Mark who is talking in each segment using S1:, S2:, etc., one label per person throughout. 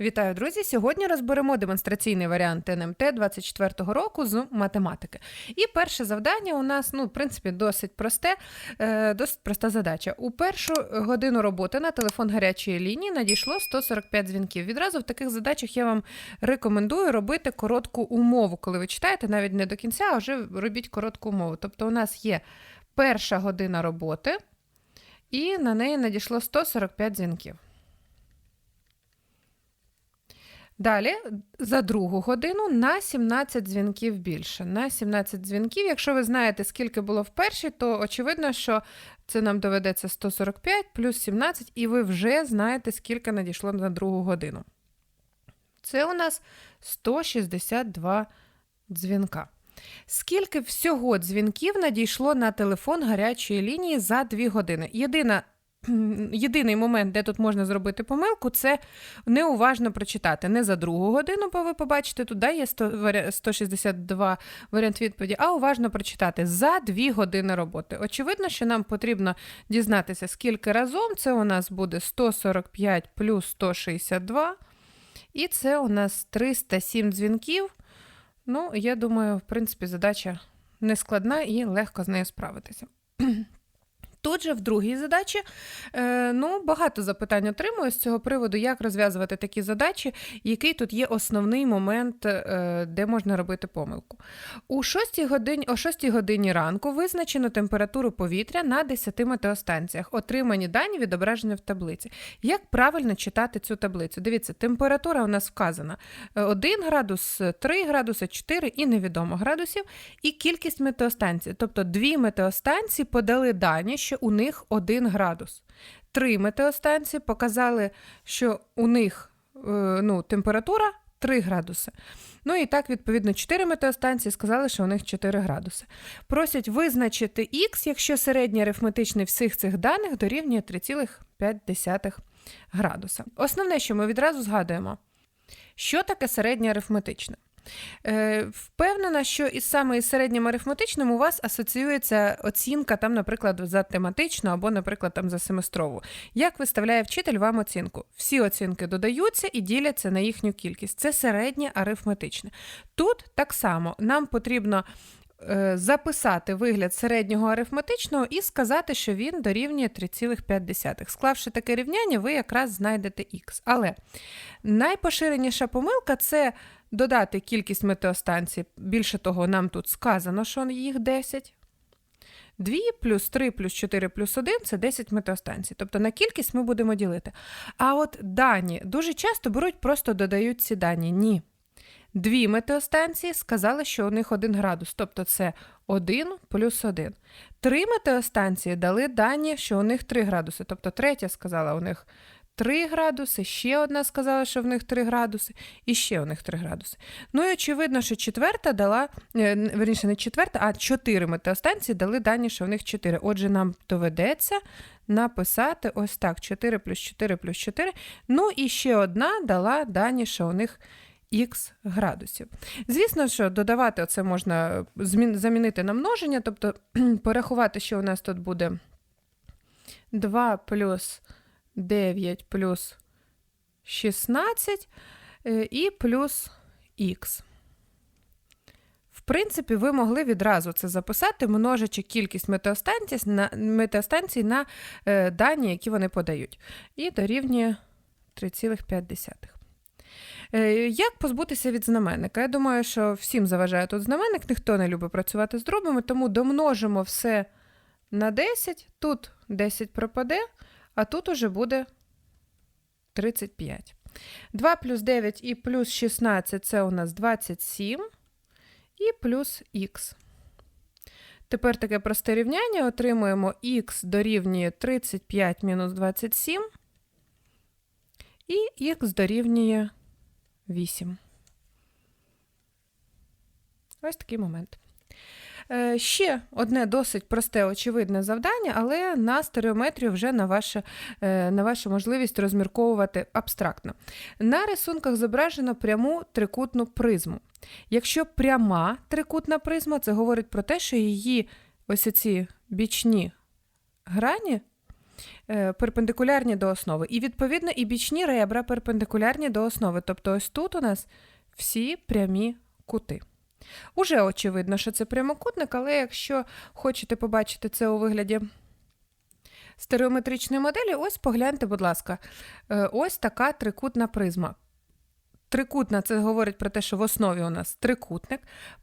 S1: Вітаю, друзі! Сьогодні розберемо демонстраційний варіант НМТ 24-го року з математики. І перше завдання у нас, ну, в принципі, досить просте, е, досить проста задача. У першу годину роботи на телефон гарячої лінії надійшло 145 дзвінків. Відразу в таких задачах я вам рекомендую робити коротку умову, коли ви читаєте, навіть не до кінця, а вже робіть коротку умову. Тобто, у нас є перша година роботи, і на неї надійшло 145 дзвінків. Далі, за другу годину на 17 дзвінків більше. На 17 дзвінків, якщо ви знаєте, скільки було в першій, то очевидно, що це нам доведеться 145 плюс 17, і ви вже знаєте, скільки надійшло на другу годину. Це у нас 162 дзвінка. Скільки всього дзвінків надійшло на телефон гарячої лінії за 2 години? Єдина Єдиний момент, де тут можна зробити помилку, це неуважно прочитати. Не за другу годину, бо ви побачите, тут є 162 варіант відповіді, а уважно прочитати за 2 години роботи. Очевидно, що нам потрібно дізнатися, скільки разом. Це у нас буде 145 плюс 162. І це у нас 307 дзвінків. Ну, я думаю, в принципі, задача не складна і легко з нею справитися. Тут же в другій задачі е, ну, багато запитань отримую з цього приводу, як розв'язувати такі задачі, який тут є основний момент, е, де можна робити помилку. У 6 годині, о 6 годині ранку визначено температуру повітря на 10 метеостанціях, отримані дані відображені в таблиці. Як правильно читати цю таблицю? Дивіться, температура у нас вказана 1 градус, 3 градуси, 4 і невідомо градусів, і кількість метеостанцій. Тобто дві метеостанції подали дані що у них 1 градус. Три метеостанції показали, що у них е, ну, температура 3 градуси. Ну і так, відповідно, 4 метеостанції сказали, що у них 4 градуси. Просять визначити х, якщо середній арифметичний всіх цих даних дорівнює 3,5 градуса. Основне, що ми відразу згадуємо, що таке середнє арифметичне? Е, Впевнена, що із саме із середнім арифметичним у вас асоціюється оцінка, там, наприклад, за тематичну або, наприклад, там за семестрову. Як виставляє вчитель вам оцінку? Всі оцінки додаються і діляться на їхню кількість. Це середнє арифметичне. Тут так само нам потрібно. е, Записати вигляд середнього арифметичного і сказати, що він дорівнює 3,5. Склавши таке рівняння, ви якраз знайдете х. Але найпоширеніша помилка це додати кількість метеостанцій. Більше того, нам тут сказано, що їх 10. 2 плюс 3 плюс 4 плюс 1 це 10 метеостанцій. Тобто на кількість ми будемо ділити. А от дані дуже часто беруть, просто додають ці дані. Ні. Дві метеостанції сказали, що у них 1 градус, тобто це 1 плюс 1. Три метеостанції дали дані, що у них 3 градуси. Тобто третя сказала, у них 3 градуси, ще одна сказала, що в них 3 градуси, і ще у них 3 градуси. Ну і очевидно, що четверта дала, е, верніше, не четверта, а 4 метеостанції дали дані, що в них 4. Отже, нам доведеться написати ось так: 4 плюс 4 плюс 4. Ну і ще одна дала дані, що у них х градусів. Звісно, що додавати це можна замінити на множення, тобто порахувати, що у нас тут буде 2 плюс 9 плюс 16 е, і плюс х. В принципі, ви могли відразу це записати, множачи кількість метеостанцій на метеостанцій на е, дані, які вони подають. І дорівнює 3,5. Е, як позбутися від знаменника? Я думаю, що всім заважає тут знаменник, ніхто не любить працювати з дробами, тому домножимо все на 10. Тут 10 пропаде, а тут уже буде 35. 2 плюс 9 і плюс 16 це у нас 27 і плюс х. Тепер таке просте рівняння отримуємо х дорівнює 35 мінус 27 і х дорівнює 8. Ось такий момент. Е, ще одне досить просте, очевидне завдання, але на стереометрію вже на, ваше, е, на вашу можливість розмірковувати абстрактно. На рисунках зображено пряму трикутну призму. Якщо пряма трикутна призма, це говорить про те, що її ось ці бічні грані е, перпендикулярні до основи. І, відповідно, і бічні ребра перпендикулярні до основи. Тобто, ось тут у нас всі прямі кути. Уже очевидно, що це прямокутник, але якщо хочете побачити це у вигляді стереометричної моделі, ось погляньте, будь ласка, Е, ось така трикутна призма. Трикутна це говорить про те, що в основі у нас трикутник.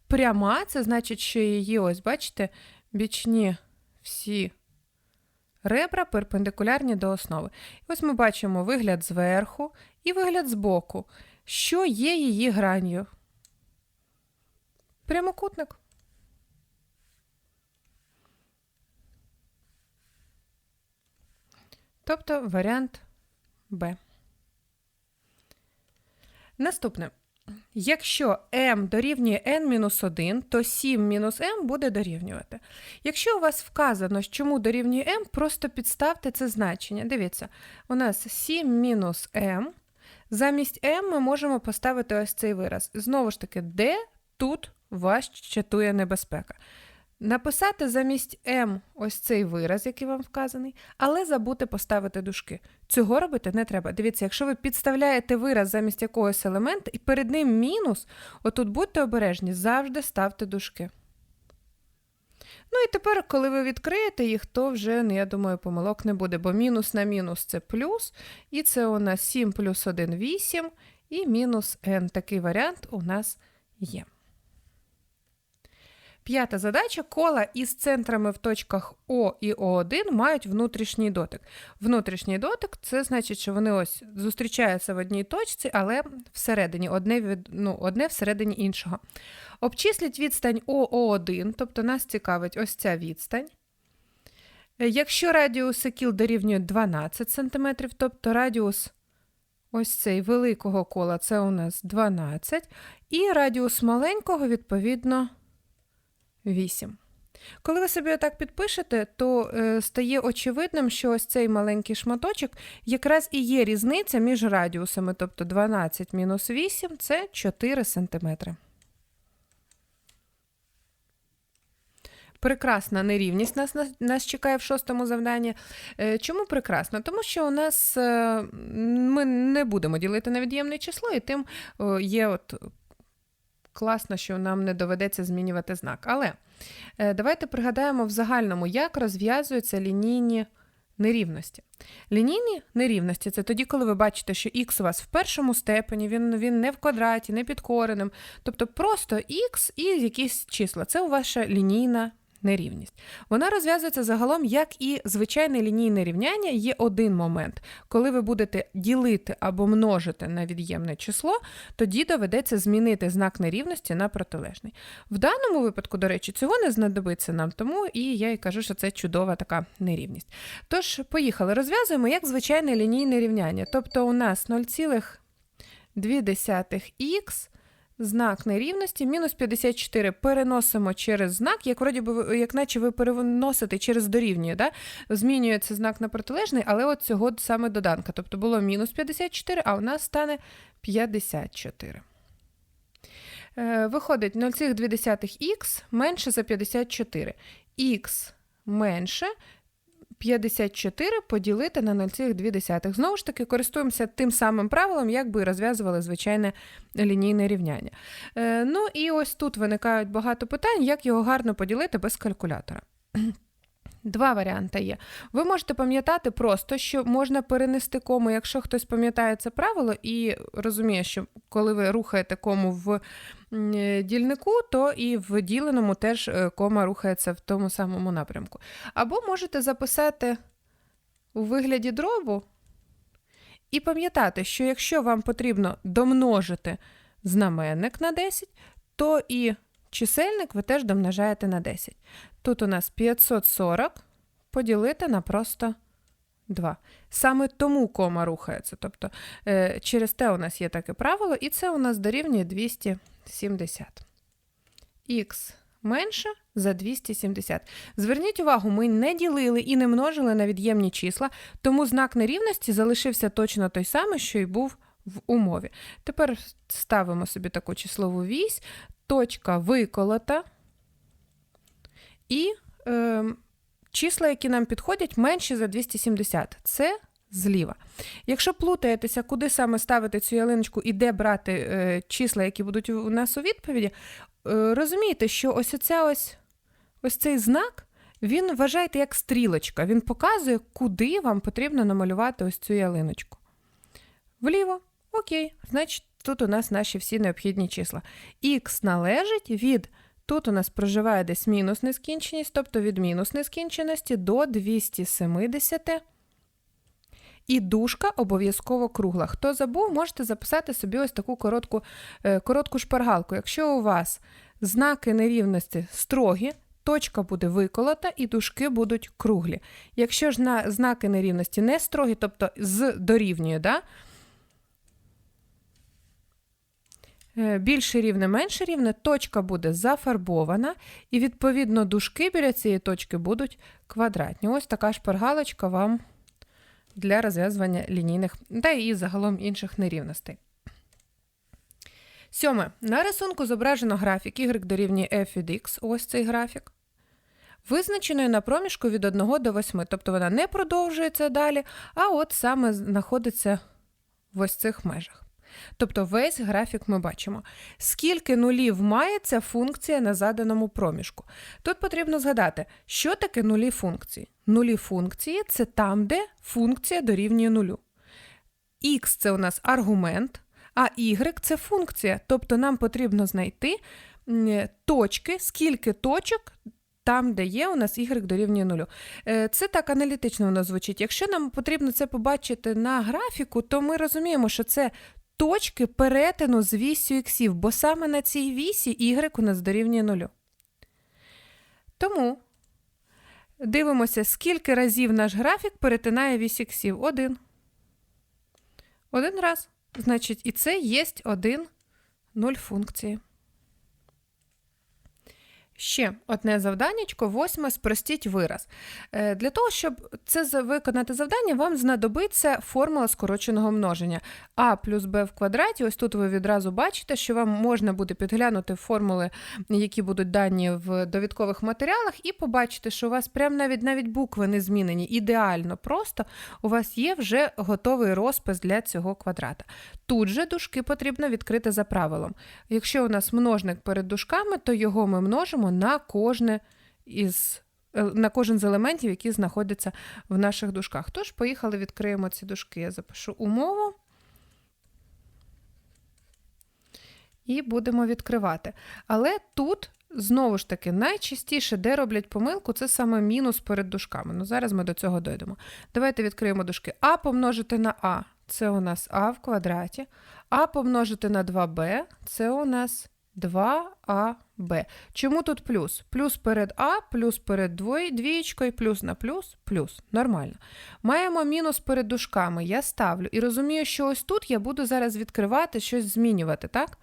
S1: Пряма це значить, що її, ось, бачите, бічні всі ребра перпендикулярні до основи. І ось ми бачимо вигляд зверху і вигляд збоку. Що є її гранью? Прямокутник. Тобто варіант Б. Наступне. Якщо m дорівнює n-1, то 7 мінус m буде дорівнювати. Якщо у вас вказано, чому дорівнює m, просто підставте це значення. Дивіться, у нас 7 мінус m. Замість m ми можемо поставити ось цей вираз. Знову ж таки, де тут вас чатує небезпека? Написати замість m ось цей вираз, який вам вказаний, але забути поставити дужки. Цього робити не треба. Дивіться, якщо ви підставляєте вираз замість якогось елемента і перед ним мінус, отут будьте обережні, завжди ставте дужки. Ну і тепер, коли ви відкриєте їх, то вже, ну, я думаю, помилок не буде, бо мінус на мінус це плюс, і це у нас 7 плюс 1 – 8, і мінус n. Такий варіант у нас є. П'ята задача. Кола із центрами в точках О і О1 мають внутрішній дотик. Внутрішній дотик це значить, що вони ось зустрічаються в одній точці, але всередині, одне, від, ну, одне всередині іншого. Обчисліть відстань ОО1, тобто нас цікавить ось ця відстань. Якщо радіус кіл дорівнює 12 см, тобто радіус ось цей великого кола це у нас 12, і радіус маленького, відповідно, 8. Коли ви собі отак підпишете, то е, стає очевидним, що ось цей маленький шматочок якраз і є різниця між радіусами, тобто 12 мінус 8 це 4 см. Прекрасна нерівність нас, нас, чекає в шостому завданні. Е, чому прекрасна? Тому що у нас е, ми не будемо ділити на від'ємне число, і тим є от класно, що нам не доведеться змінювати знак. Але е, давайте пригадаємо в загальному, як розв'язуються лінійні нерівності. Лінійні нерівності це тоді, коли ви бачите, що х у вас в першому степені, він, він не в квадраті, не під коренем. Тобто просто х і якісь числа. Це ваша лінійна нерівність. Вона розв'язується загалом, як і звичайне лінійне рівняння, є один момент. Коли ви будете ділити або множити на від'ємне число, тоді доведеться змінити знак нерівності на протилежний. В даному випадку, до речі, цього не знадобиться нам, тому і я і кажу, що це чудова така нерівність. Тож, поїхали, розв'язуємо як звичайне лінійне рівняння. Тобто у нас 0,2х Знак нерівності мінус 54 переносимо через знак, як вроді би, як наче ви переносите через дорівнює, да? змінюється знак на протилежний, але от цього саме доданка. Тобто було мінус 54, а у нас стане 54. Е, виходить 0,2х менше за 54. Х менше 54 поділити на 0,2. Знову ж таки, користуємося тим самим правилом, як би розв'язували звичайне лінійне рівняння. Е, ну і ось тут виникають багато питань, як його гарно поділити без калькулятора. Два варіанти є. Ви можете пам'ятати просто, що можна перенести кому, якщо хтось пам'ятає це правило і розуміє, що коли ви рухаєте кому в дільнику, то і в діленому теж е, кома рухається в тому самому напрямку. Або можете записати у вигляді дробу і пам'ятати, що якщо вам потрібно домножити знаменник на 10, то і чисельник ви теж домножаєте на 10. Тут у нас 540 поділити на просто 2. Саме тому кома рухається. Тобто е, через те у нас є таке правило, і це у нас дорівнює 270. Х менше за 270. Зверніть увагу, ми не ділили і не множили на від'ємні числа, тому знак нерівності залишився точно той самий, що й був в умові. Тепер ставимо собі таку числову вісь, точка виколота. І е, числа, які нам підходять, менші за 270. Це зліва. Якщо плутаєтеся, куди саме ставити цю ялиночку і де брати е, числа, які будуть у нас у відповіді, е, розумієте, що ось оця ось, ось цей знак, він вважайте як стрілочка. Він показує, куди вам потрібно намалювати ось цю ялиночку. Вліво. Окей, значить, тут у нас наші всі необхідні числа. Х належить від. Тут у нас проживає десь мінус нескінченість, тобто від мінус нескінченості до 270. І дужка обов'язково кругла. Хто забув, можете записати собі ось таку коротку, е, коротку шпаргалку. Якщо у вас знаки нерівності строгі, точка буде виколота і дужки будуть круглі. Якщо ж на знаки нерівності не строгі, тобто з дорівнює, да? Е, більше рівне, менше рівне, точка буде зафарбована, і, відповідно, дужки біля цієї точки будуть квадратні. Ось така шпаргалочка вам для розв'язування лінійних та і загалом інших нерівностей. Сьоме. На рисунку зображено графік y дорівнює f від x, ось цей графік. Визначеною на проміжку від 1 до 8, тобто вона не продовжується далі, а от саме знаходиться в ось цих межах. Тобто весь графік ми бачимо. Скільки нулів має ця функція на заданому проміжку? Тут потрібно згадати, що таке нулі функції. Нулі функції це там, де функція дорівнює нулю. Х це у нас аргумент, а y це функція. Тобто нам потрібно знайти точки, скільки точок там, де є у нас y дорівнює нулю. Е, Це так аналітично воно звучить. Якщо нам потрібно це побачити на графіку, то ми розуміємо, що це точки перетину з вісю іксів, бо саме на цій вісі y у нас дорівнює нулю. Тому дивимося, скільки разів наш графік перетинає вісь іксів. Один. Один раз. Значить, і це є один нуль функції. Ще одне завданнячко, восьме, спростіть вираз. Е, Для того, щоб це виконати завдання, вам знадобиться формула скороченого множення. А плюс Б в квадраті, ось тут ви відразу бачите, що вам можна буде підглянути формули, які будуть дані в довідкових матеріалах, і побачити, що у вас прям навіть навіть букви не змінені. Ідеально просто у вас є вже готовий розпис для цього квадрата. Тут же дужки потрібно відкрити за правилом. Якщо у нас множник перед дужками, то його ми множимо на кожне із е, на кожен з елементів, які знаходяться в наших дужках. Тож, поїхали, відкриємо ці дужки. Я запишу умову. І будемо відкривати. Але тут, знову ж таки, найчастіше, де роблять помилку, це саме мінус перед дужками. Ну, зараз ми до цього дойдемо. Давайте відкриємо дужки. А помножити на А це у нас А в квадраті. А помножити на 2b це у нас 2аб. Чому тут плюс? Плюс перед А, плюс перед двієчкою, плюс на плюс, плюс. Нормально. Маємо мінус перед дужками. Я ставлю. І розумію, що ось тут я буду зараз відкривати, щось змінювати, так?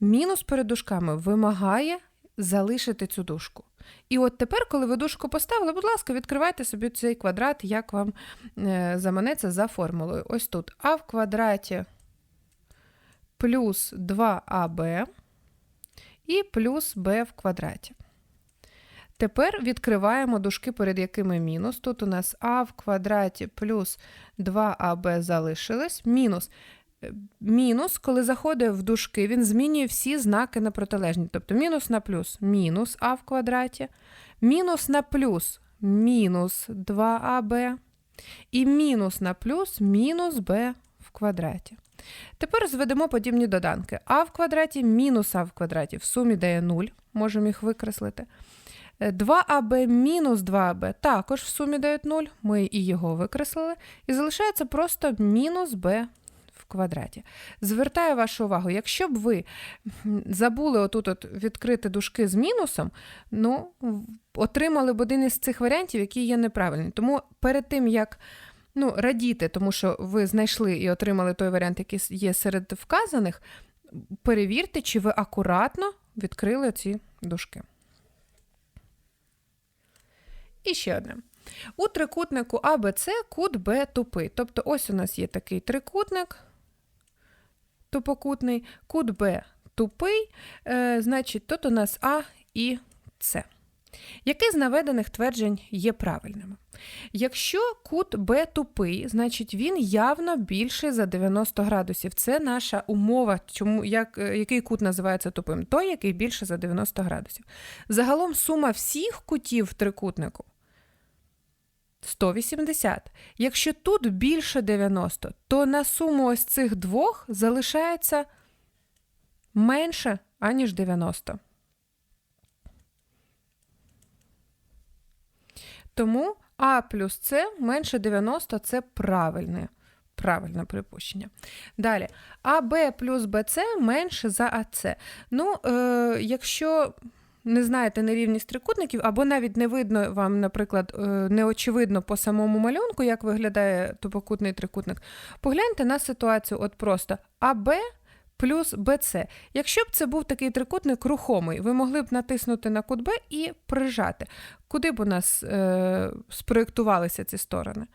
S1: Мінус перед дужками вимагає залишити цю дужку. І от тепер, коли ви дужку поставили, будь ласка, відкривайте собі цей квадрат, як вам е, заманеться за формулою. Ось тут а в квадраті плюс 2аб і плюс b в квадраті. Тепер відкриваємо дужки, перед якими мінус. Тут у нас а в квадраті плюс 2аб залишилось. Мінус. Мінус, коли заходить в дужки, він змінює всі знаки на протилежні. Тобто мінус на плюс мінус а в квадраті, мінус на плюс мінус 2аб, і мінус на плюс мінус b в квадраті. Тепер зведемо подібні доданки. А в квадраті мінус а в квадраті в сумі дає 0, можемо їх викреслити. Е, 2аб мінус 2аб також в сумі дають 0, ми і його викреслили. І залишається просто мінус b в квадраті. Звертаю вашу увагу, якщо б ви забули отут от відкрити дужки з мінусом, ну, отримали б один із цих варіантів, який є неправильний. Тому перед тим, як ну, радіти, тому що ви знайшли і отримали той варіант, який є серед вказаних, перевірте, чи ви акуратно відкрили ці дужки. І ще одне. У трикутнику АБЦ кут Б тупий. Тобто ось у нас є такий трикутник тупокутний, кут Б тупий, е, значить тут у нас А і С. Яке з наведених тверджень є правильними? Якщо кут Б тупий, значить він явно більший за 90 градусів. Це наша умова, чому, як, який кут називається тупим? Той, який більше за 90 градусів. Загалом сума всіх кутів в трикутнику 180. Якщо тут більше 90, то на суму ось цих двох залишається менше, аніж 90. Тому А плюс С менше 90 це правильне, правильне припущення. Далі, АБ плюс БЦ менше за АЦ. Ну, е, якщо не знаєте нерівність трикутників, або навіть не видно вам, наприклад, е, не очевидно по самому малюнку, як виглядає тупокутний трикутник, погляньте на ситуацію от просто АБ плюс БЦ. Якщо б це був такий трикутник рухомий, ви могли б натиснути на кут Б і прижати. Куди б у нас е, спроєктувалися ці сторони?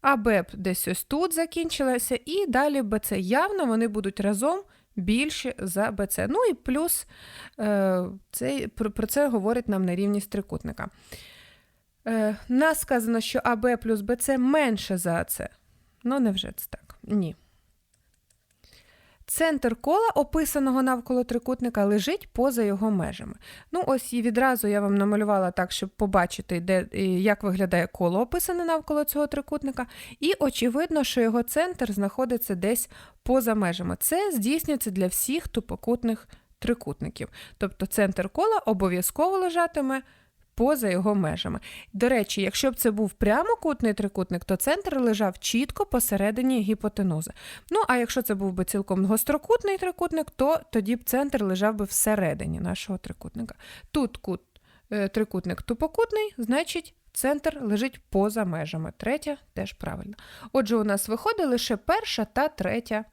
S1: АБ б десь ось тут закінчилася, і далі БЦ. Явно вони будуть разом більші за БЦ. Ну і плюс е, це, про, про це говорить нам нерівність трикутника. Е, нас сказано, що АБ плюс БЦ менше за АЦ. Ну, невже це так? Ні. Центр кола, описаного навколо трикутника, лежить поза його межами. Ну, ось і відразу я вам намалювала так, щоб побачити, де, як виглядає коло, описане навколо цього трикутника. І очевидно, що його центр знаходиться десь поза межами. Це здійснюється для всіх тупокутних трикутників. Тобто центр кола обов'язково лежатиме поза його межами. До речі, якщо б це був прямокутний трикутник, то центр лежав чітко посередині гіпотенузи. Ну, а якщо це був би цілком гострокутний трикутник, то тоді б центр лежав би всередині нашого трикутника. Тут кут, е, трикутник тупокутний, значить. Центр лежить поза межами. Третя теж правильно. Отже, у нас виходить лише перша та третя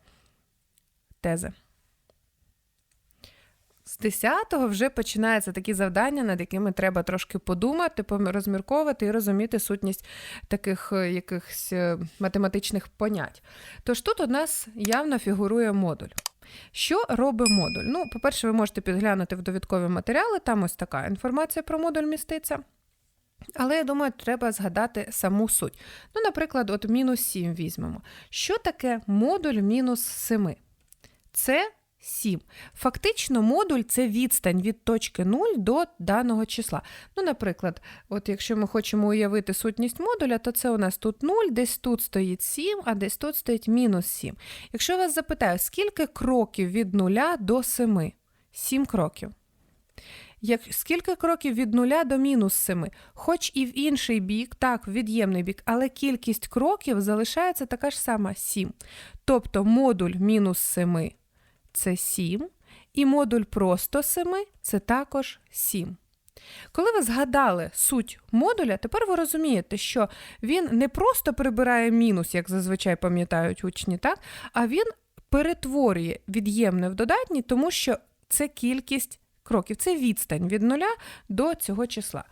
S1: тези. З 10-го вже починаються такі завдання, над якими треба трошки подумати, розмірковувати і розуміти сутність таких е, якихось е, математичних понять. Тож тут у нас явно фігурує модуль. Що робить модуль? Ну, по-перше, ви можете підглянути в довідкові матеріали, там ось така інформація про модуль міститься. Але я думаю, треба згадати саму суть. Ну, наприклад, от мінус 7 візьмемо. Що таке модуль мінус 7? Це 7. Фактично, модуль це відстань від точки 0 до даного числа. Ну, Наприклад, от якщо ми хочемо уявити сутність модуля, то це у нас тут 0, десь тут стоїть 7, а десь тут стоїть мінус 7. Якщо я вас запитаю, скільки кроків від 0 до 7? 7 кроків. Як, Скільки кроків від 0 до мінус 7? Хоч і в інший бік, так, в від'ємний бік, але кількість кроків залишається така ж сама 7. Тобто модуль мінус 7 це 7, і модуль просто 7 це також 7. Коли ви згадали суть модуля, тепер ви розумієте, що він не просто прибирає мінус, як зазвичай пам'ятають учні, так? а він перетворює від'ємне в додатні, тому що це кількість кроків, це відстань від нуля до цього числа.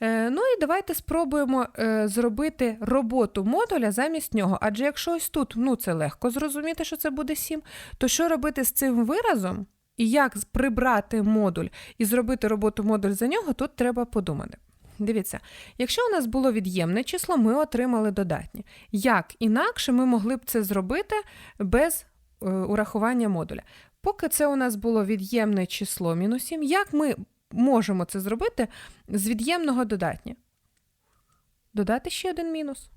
S1: Е, ну і давайте спробуємо е, зробити роботу модуля замість нього. Адже якщо ось тут ну це легко зрозуміти, що це буде 7, то що робити з цим виразом і як прибрати модуль і зробити роботу модуль за нього, тут треба подумати. Дивіться, якщо у нас було від'ємне число, ми отримали додатнє. Як інакше ми могли б це зробити без е, урахування модуля? Поки це у нас було від'ємне число мінус 7, як ми можемо це зробити з від'ємного додатня. Додати ще один мінус.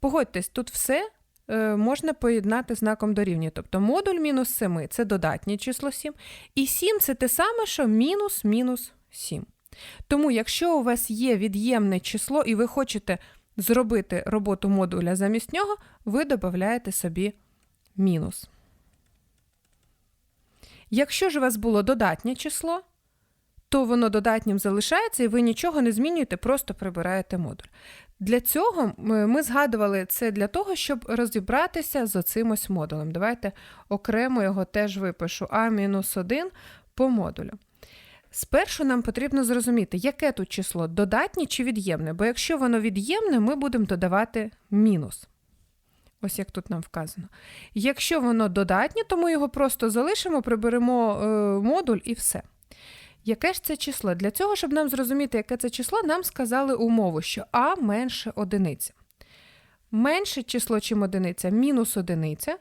S1: Погодьтесь, тут все е, можна поєднати знаком дорівнює. Тобто модуль мінус 7 це додатнє число 7, і 7 це те саме, що мінус мінус 7. Тому, якщо у вас є від'ємне число, і ви хочете зробити роботу модуля замість нього, ви додаєте собі мінус. Якщо ж у вас було додатнє число, то воно додатнім залишається, і ви нічого не змінюєте, просто прибираєте модуль. Для цього ми згадували це для того, щоб розібратися з оцим ось модулем. Давайте окремо його теж випишу А-1 по модулю. Спершу нам потрібно зрозуміти, яке тут число додатнє чи від'ємне, бо якщо воно від'ємне, ми будемо додавати мінус. Ось як тут нам вказано. Якщо воно додатнє, то ми його просто залишимо, приберемо е, модуль і все. Яке ж це число? Для цього, щоб нам зрозуміти, яке це число, нам сказали умову, що а менше одиниця. Менше число, чим одиниця, мінус одиниця.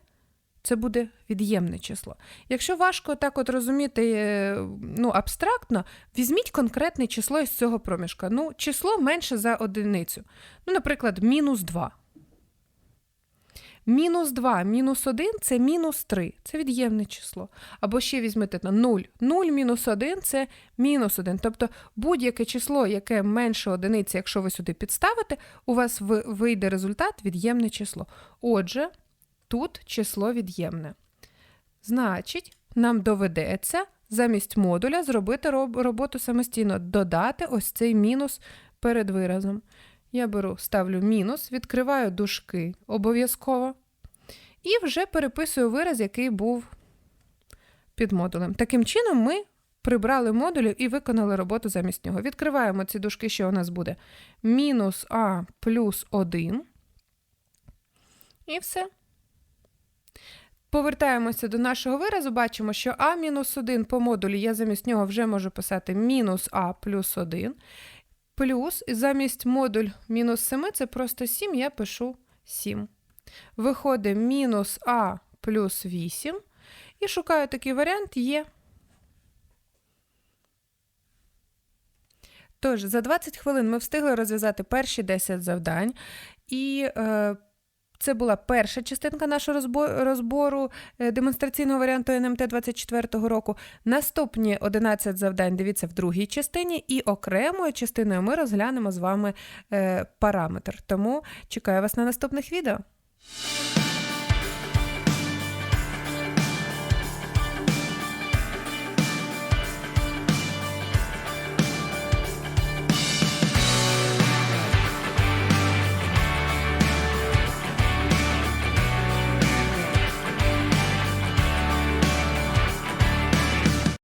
S1: Це буде від'ємне число. Якщо важко так от розуміти е, ну, абстрактно, візьміть конкретне число із цього проміжка. Ну, число менше за одиницю. Ну, наприклад, мінус 2. Мінус 2, мінус 1 це мінус 3, це від'ємне число. Або ще візьмете на 0. 0 мінус 1 це мінус 1. Тобто будь-яке число, яке менше одиниці, якщо ви сюди підставите, у вас вийде результат від'ємне число. Отже, тут число від'ємне. Значить, нам доведеться замість модуля зробити роботу самостійно, додати ось цей мінус перед виразом. Я беру, ставлю мінус, відкриваю дужки обов'язково. І вже переписую вираз, який був під модулем. Таким чином, ми прибрали модулів і виконали роботу замість нього. Відкриваємо ці дужки, що у нас буде мінус а плюс 1. І все. Повертаємося до нашого виразу, бачимо, що а мінус 1 по модулі я замість нього вже можу писати мінус а плюс 1. Плюс і замість модуль мінус 7 це просто 7, я пишу 7. Виходить мінус а плюс 8. І шукаю такий варіант є. Тож, за 20 хвилин ми встигли розв'язати перші 10 завдань. І е, це була перша частинка нашого розбору е, демонстраційного варіанту НМТ 24 року. Наступні 11 завдань дивіться в другій частині, і окремою частиною ми розглянемо з вами е, параметр. Тому чекаю вас на наступних відео.